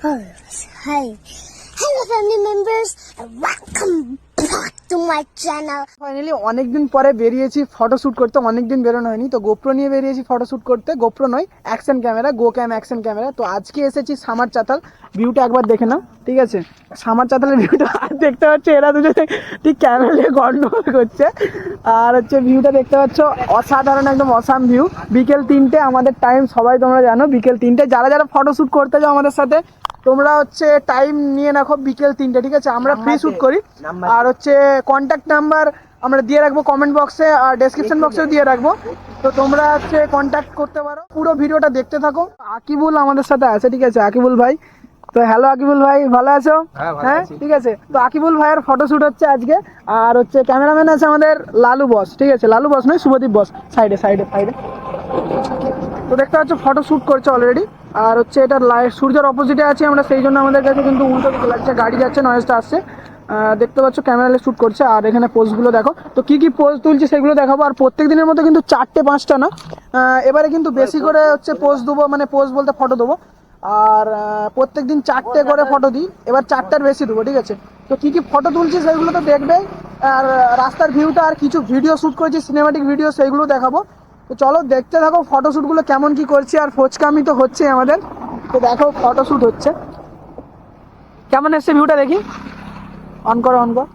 Hi. Hello, family members, and welcome back to my channel. Finally অনেকদিন পরে বেরিয়েছি photo shoot করতে অনেকদিন বেরোনো হয়নি। তো গোপ্রো নিয়ে বেরিয়েছি ফটো শুট করতে। গোপ্রো নয় action camera go cam action camera তো আজকে এসেছি সামার চাতাল। ভিউটা একবার দেখে নাও ঠিক আছে? সামার চাতালের ভিউটা আর দেখতে পাচ্ছ এরা দুজনে ঠিক ক্যামেরা নিয়ে গন্ডগোল করছে। আর হচ্ছে ভিউটা দেখতে পাচ্ছ অসাধারণ একদম অসাম ভিউ বিকেল তিনটে আমাদের টাইম সবাই তোমরা জানো বিকেল তিনটে। যারা যারা ফটো শুট করতে যাও আমাদের সাথে তোমরা হচ্ছে টাইম নিয়ে রাখো বিকেল তিনটে ঠিক আছে? আমরা ফ্রি শুট করি। আর হচ্ছে কন্ট্যাক্ট নাম্বার আমরা দিয়ে রাখব কমেন্ট বক্সে আর ডেসক্রিপশন বক্সেও দিয়ে রাখব। তো তোমরা হচ্ছে কন্ট্যাক্ট করতে পারো। পুরো ভিডিওটা দেখতে থাকো। আকিবুল আমাদের সাথে আছে ঠিক আছে? আকিবুল ভাই। তো হ্যালো আকিবুল ভাই ভালো আছো? হ্যাঁ, হ্যাঁ। ঠিক আছে? তো আকিবুল ভাইয়ের ফটো শুট হচ্ছে আজকে। আর হচ্ছে ক্যামেরাম্যান আছে আমাদের লালু বস ঠিক আছে? লালু বস নয় শুভদীপ বস। সাইডে সাইডে সাইডে তো দেখতে পাচ্ছ ফটো শুট করছে অলরেডি আর হচ্ছে এটা লাইট সূর্যের অপোজিটে আছে আমরা, সেই জন্য আমাদের কাছে কিন্তু উল্টো দিকে লাগছে, গাড়ি যাচ্ছে নয়েজটা আসছে। দেখতে পাচ্ছ ক্যামেরা শ্যুট করছে, আর এখানে পোজগুলো দেখো। তো কি কি পোজ তুলছে সেগুলো দেখাবো, আর প্রত্যেক দিনের মতো কিন্তু চারটে পাঁচটা না। এবারে কিন্তু বেশি করে হচ্ছে পোজ দেবো মানে পোজ বলতে ফটো দেবো। আর প্রত্যেক দিন চারটে করে ফটো দিই, এবার চারটার বেশি দেবো, ঠিক আছে? তো কি কি ফটো তুলছি সেগুলো তো দেখবে, আর, রাস্তার ভিউটা আর কিছু ভিডিও শ্যুট করেছি সিনেমাটিক ভিডিও সেইগুলো দেখাবো। তো চলো দেখতে থাকো ফটোশ্যুটগুলো কেমন কি করছি আর ফোচকামি তো হচ্ছে আমাদের। তো দেখো ফটোশ্যুট হচ্ছে। কেমন এসছে ভিউটা দেখি? অন করো অন কর।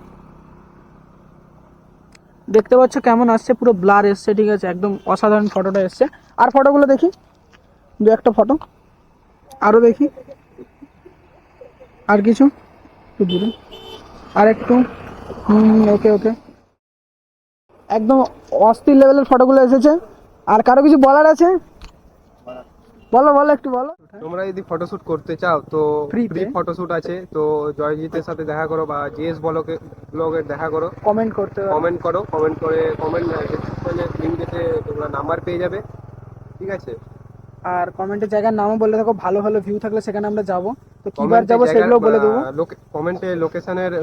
দেখতে পাচ্ছ কেমন আসছে, পুরো ব্লার এসছে, ঠিক আছে? একদম অসাধারণ ফটোটা এসছে। আর ফটোগুলো দেখি? দু একটা ফটো আরও দেখি। আর কিছু? দূরে। আর একটু? ওকে ওকে। একদম অস্থির লেভেলের ফটোগুলো এসেছে। আর কারও কিছু বলার আছে? বলো বলো একটু বলো। তোমরা যদি ফটোশুট করতে চাও তো ফ্রি? ফটোশুট আছে তো জয়জিতের সাথে দেখা করো বা জিএস ব্লগে ব্লগের দেখা করো। কমেন্ট করতে কমেন্ট করো কমেন্ট করে কমেন্ট ডেসক্রিপশনে লিঙ্কেতে তোমরা নাম্বার পেয়ে যাবে। ঠিক আছে? আর কমেন্টের জায়গার নামও বলে দেখো ভালো ভালো ভিউ থাকলে সেখানে আমরা যাব। তো কিবার যাব সেগুলো বলে দেবো। কমেন্টে লোকেশনের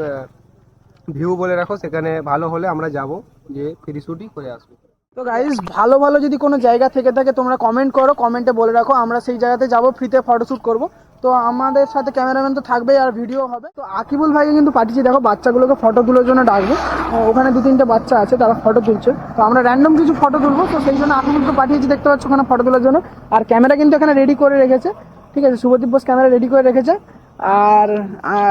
ভিউ বলে রাখো সেখানে ভালো হলে আমরা যাব যে ফ্রি শুটই করে আসব। তো গাইজ ভালো ভালো যদি কোনো জায়গা থেকে থাকে, তোমরা কমেন্ট করো কমেন্টে বলে রাখো, আমরা সেই জায়গাতে যাব ফ্রিতে ফটোশ্যুট করব। তো আমাদের সাথে ক্যামেরাম্যান তো থাকবেই আর ভিডিও হবে। তো আকিবুল ভাইকে কিন্তু পাঠিয়েছি, দেখো বাচ্চাগুলোকে ফটো তোলার জন্য ডাকবো। ওখানে দু তিনটে বাচ্চা আছে, তারা ফটো তুলছে। তো আমরা র্যান্ডম কিছু ফটো তুলবো, তো সেই জন্য আকিবুলকে পাঠিয়েছি, দেখতে পাচ্ছ ওখানে ফটো তোলার জন্য। আর ক্যামেরা কিন্তু এখানে রেডি করে রেখেছে। ঠিক আছে, শুভদীপ বোস ক্যামেরা রেডি করে রেখেছে। আর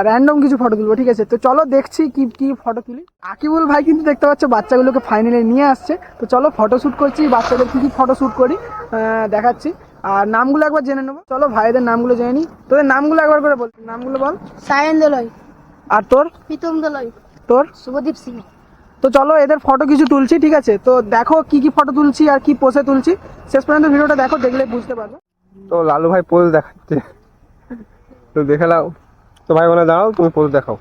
র্যান্ডম কিছু ফটো তুলবো ঠিক আছে? তো চলো দেখছি কি কি ফটো তুলি। আকিবুল ভাই কিন্তু দেখতে পাচ্ছ বাচ্চাগুলোকে ফাইনালি নিয়ে আসছে। তো চলো ফটো শ্যুট করছি বাচ্চাদের কি কি ফটো শ্যুট করি দেখাচ্ছি। আর নামগুলো একবার জেনে নেব। চলো ভাইদের নামগুলো জেনে নিই। তোদের নামগুলো একবার করে বল নামগুলো বল। সায়ন দলয় আর তোর? প্রীতম দলয় তোর? শুভদীপ সিং। তো চলো এদের ফটো কিছু তুলছি ঠিক আছে? তো দেখো কি কি ফটো তুলছি আর কি পোসে তুলছি। শেষ পর্যন্ত ভিডিওটা দেখো দেখলে বুঝতে পারবে। তো লালু ভাই পোজ দেখাচ্ছে। তো দেখে নাও। তো ভাই ওখানে দাঁড়াও তুমি পরে দেখাও।